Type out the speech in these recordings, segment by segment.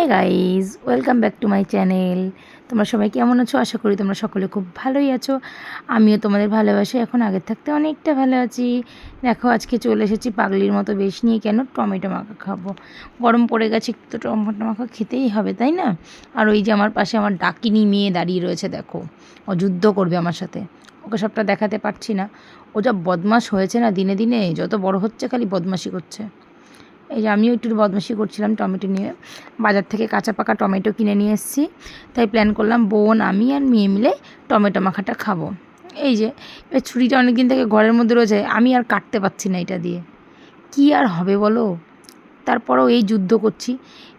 Welcome back to my channel তোমরা সবাই কেমন আছো? আশা করি তোমরা সকলে খুব ভালোই আছো। আমিও তোমাদের ভালোবাসি। এখন আগের থাকতে অনেকটা ভালো আছি। দেখো, আজকে চলে এসেছি পাগলির মতো বেশ নিয়ে কেন টমেটো মাখা খাব। গরম পড়ে গেছে তো টমেটো মাখা খেতেই হবে, তাই না? আর ওই যে আমার পাশে আমার ডাকিনি মেয়ে দাঁড়িয়ে রয়েছে, দেখো। ও যুদ্ধ করবে আমার সাথে। ওকে সবটা দেখাতে পারছি না। ও যা বদমাস হয়েছে না দিনে দিনে, যত বড় হচ্ছে খালি বদমাশি করছে। এই যে আমিও একটু বদমাশি করছিলাম টমেটো নিয়ে। বাজার থেকে কাঁচা পাকা টমেটো কিনে নিয়ে এসেছি। তাই প্ল্যান করলাম বোন, আমি আর মেয়ে মিলে টমেটো মাখাটা খাব। এই যে, এবার ছুরিটা অনেকদিন থেকে ঘরের মধ্যে রয়েছে, আমি আর কাটতে পারছি না এটা দিয়ে। কি আর হবে বলো? তারপরেও এই যুদ্ধ করছি।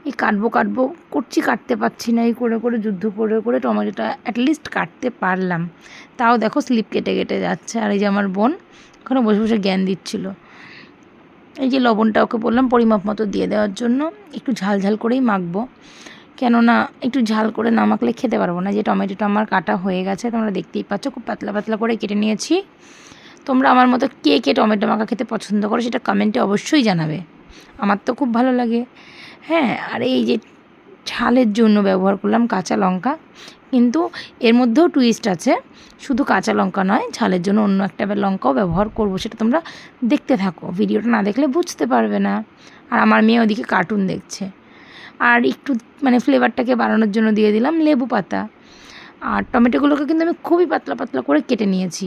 এই কাটবো কাটবো, করছি, কাটতে পারছি না। এই করে করে যুদ্ধ করে করে টমেটোটা অ্যাটলিস্ট কাটতে পারলাম। তাও দেখো স্লিপ কেটে কেটে যাচ্ছে। আর এই যে আমার বোন ওখানে বসে বসে জ্ঞান দিচ্ছিল। এই যে লবণটা ওকে বললাম পরিমাপ মতো দিয়ে দেওয়ার জন্য, একটু ঝাল ঝাল করেই মাখবো। কেননা একটু ঝাল করে না মাখলে খেতে পারব না। যে টমেটোটা আমার কাটা হয়ে গেছে, তোমরা দেখতেই পাচ্ছ, খুব পাতলা পাতলা করে কেটে নিয়েছি। তোমরা আমার মতো কে কে টমেটো মাখা খেতে পছন্দ করো সেটা কমেন্টে অবশ্যই জানাবে। আমার তো খুব ভালো লাগে। হ্যাঁ আর এই যে ঝালের জন্য ব্যবহার করলাম কাঁচা লঙ্কা। কিন্তু এর মধ্যেও টুইস্ট আছে। শুধু কাঁচা লঙ্কা নয় ঝালের জন্য অন্য একটা লঙ্কাও ব্যবহার করব, সেটা তোমরা দেখতে থাকো। ভিডিওটা না দেখলে বুঝতে পারবে না। আর আমার মেয়ে ওদিকে কার্টুন দেখছে। আর একটু মানে ফ্লেভারটাকে বাড়ানোর জন্য দিয়ে দিলাম লেবু পাতা। আর টমেটোগুলোকে কিন্তু আমি খুবই পাতলা পাতলা করে কেটে নিয়েছি।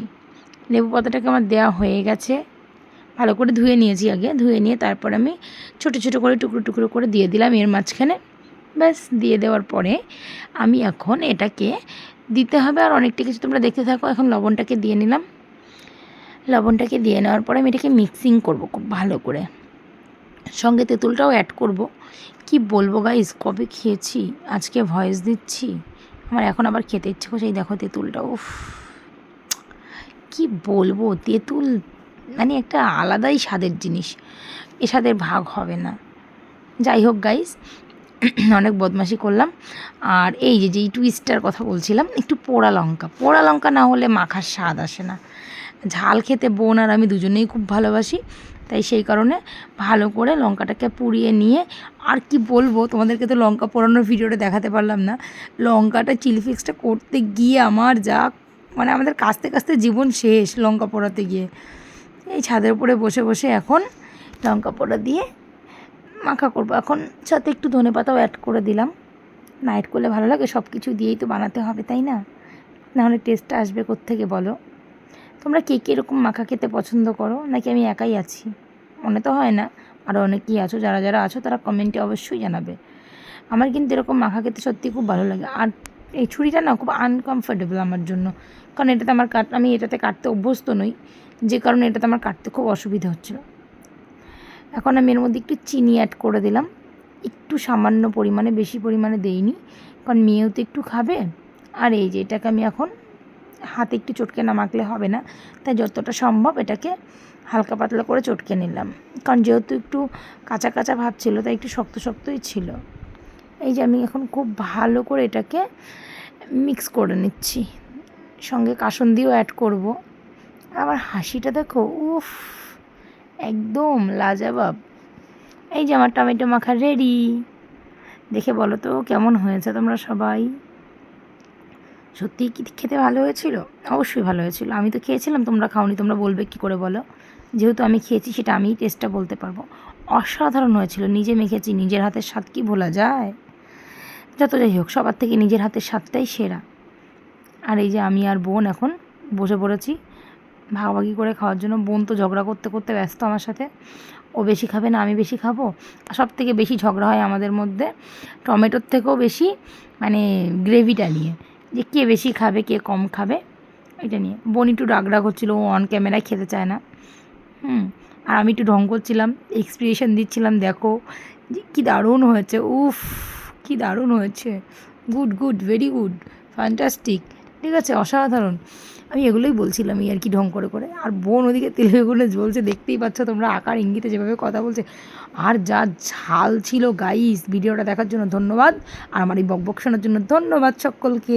লেবু পাতাটাকে আমার দেওয়া হয়ে গেছে। ভালো করে ধুয়ে নিয়েছি আগে। ধুয়ে নিয়ে তারপর আমি ছোটো ছোটো করে টুকরো টুকরো করে দিয়ে দিলাম। এর মাঝখানে ব্যাস, দিয়ে দেওয়ার পরে আমি এখন এটাকে দিতে হবে আর অনেকটা কিছু তোমরা দেখতে থাকো। এখন লবণটাকে দিয়ে নিলাম। লবণটাকে দিয়ে নেওয়ার পরে আমি এটাকে মিক্সিং করব খুব ভালো করে। সঙ্গে তেঁতুলটাও অ্যাড করব। কি বলব গাইজ কবে খেয়েছি? আজকে ভয়েস দিচ্ছি। আমার এখন আবার খেতে ইচ্ছে করছে। এই দেখো তেঁতুলটা, উফ। কি বলব, তেঁতুল মানে একটা আলাদাই স্বাদের জিনিস। এ স্বাদের ভাগ হবে না। যাই হোক গাইজ অনেক বদমাশি করলাম। আর এই যে যেই টুইস্টার কথা বলছিলাম, একটু পোড়া লঙ্কা। পোড়া লঙ্কা না হলে মাখার স্বাদ আসে না। ঝাল খেতে বোন আর আমি দুজনেই খুব ভালোবাসি, তাই সেই কারণে ভালো করে লঙ্কাটাকে পুড়িয়ে নিয়ে, আর কি বলব, তোমাদেরকে তো লঙ্কা পোড়ানোর ভিডিওটা দেখাতে পারলাম না। লঙ্কাটা চিলি ফিক্সটা করতে গিয়ে আমার যা মানে আমাদের কাস্তে কাস্তে জীবন শেষ লঙ্কা পোড়াতে গিয়ে। এই ছাদের উপরে বসে বসে এখন লঙ্কা পোড়া দিয়ে মাখা করব। এখন সাথে একটু ধনে পাতাও অ্যাড করে দিলাম। না নাইট করলে ভালো লাগে সব কিছু দিয়েই তো বানাতে হবে, তাই না? নাহলে টেস্টটা আসবে থেকে বলো? তোমরা কে কে এরকম মাখা খেতে পছন্দ করো? নাকি আমি একাই আছি? মনে তো হয় না। আরও অনেকেই আছো, যারা যারা আছো, তারা কমেন্টে অবশ্যই জানাবে। আমার কিন্তু এরকম মাখা খেতে সত্যি খুব ভালো লাগে। আর এই ছুরিটা না খুব আনকমফোর্টেবল আমার জন্য। কারণ এটাতে আমার কাট আমি এটাতে কাটতে অভ্যস্ত নই। যে কারণে এটাতে আমার কাটতে খুব অসুবিধা হচ্ছিল। এখন আমি এর মধ্যে একটু চিনি অ্যাড করে দিলাম। একটু সামান্য পরিমাণে, বেশি পরিমাণে দেইনি। কারণ মেয়েও তো একটু খাবে। আর এই যে এটাকে আমি এখন হাতে একটু চটকে না মাখলে হবে না। তাই যতটা সম্ভব এটাকে হালকা পাতলা করে চটকে নিলাম। কারণ যেহেতু একটু কাঁচা কাঁচা ভাব ছিল, তাই একটু শক্ত শক্তই ছিল। এই যে আমি এখন খুব ভালো করে এটাকে মিক্স করে নিচ্ছি। সঙ্গে কাসন দিয়েও অ্যাড করব। আমার হাসিটা দেখো, উফ! একদম লাজাবাব। এই যে আমার টমেটো মাখা রেডি দেখে বলো তো, কেমন হয়েছে তোমরা সবাই? সত্যিই কি খেতে ভালো হয়েছিল? অবশ্যই ভালো হয়েছিল। আমি তো খেয়েছিলাম, তোমরা খাওনি, তোমরা বলবে কি করে বলো? যেহেতু আমি খেয়েছি, সেটা আমি টেস্টটা বলতে পারব। অসাধারণ হয়েছিল, নিজে মেখেছি, নিজের হাতের স্বাদ কি ভোলা যায়? যত যাই হোক, সবার থেকে নিজের হাতের স্বাদটাই সেরা। আর এই যে আমি আর বোন এখন বসে পড়েছি ভাগাভাগি করে খাওয়ার জন্য বোন তো ঝগড়া করতে করতে ব্যস্ত আমার সাথে। ও বেশি খাবে না, আমি বেশি খাব। সব থেকে বেশি ঝগড়া হয় আমাদের মধ্যে, টমেটোর থেকেও বেশি মানে গ্রেভিটা নিয়ে। যে কে বেশি খাবে, কে কম খাবে, এটা নিয়ে। বোন একটু রাগ রাগ হচ্ছিল, ও অন ক্যামেরায় খেতে চায় না। হুম, আর আমি একটু ঢং করছিলাম এক্সপ্রেশন দিচ্ছিলাম, দেখো। যে কী দারুণ হয়েছে, উফ, কী দারুণ হয়েছে। Good good very good fantastic ঠিক আছে, অসাধারণ। আমি এগুলোই বলছিলাম, এই আর কি ঢং করে করে। আর বোন ওদিকে তেলেগুলো জ্বলছে, দেখতেই পাচ্ছ তোমরা আকার ইঙ্গিতে যেভাবে কথা বলছে। আর যা ঝাল ছিল গাইস ভিডিওটা দেখার জন্য ধন্যবাদ। আর আমার এই বক শোনার জন্য ধন্যবাদ সকলকে।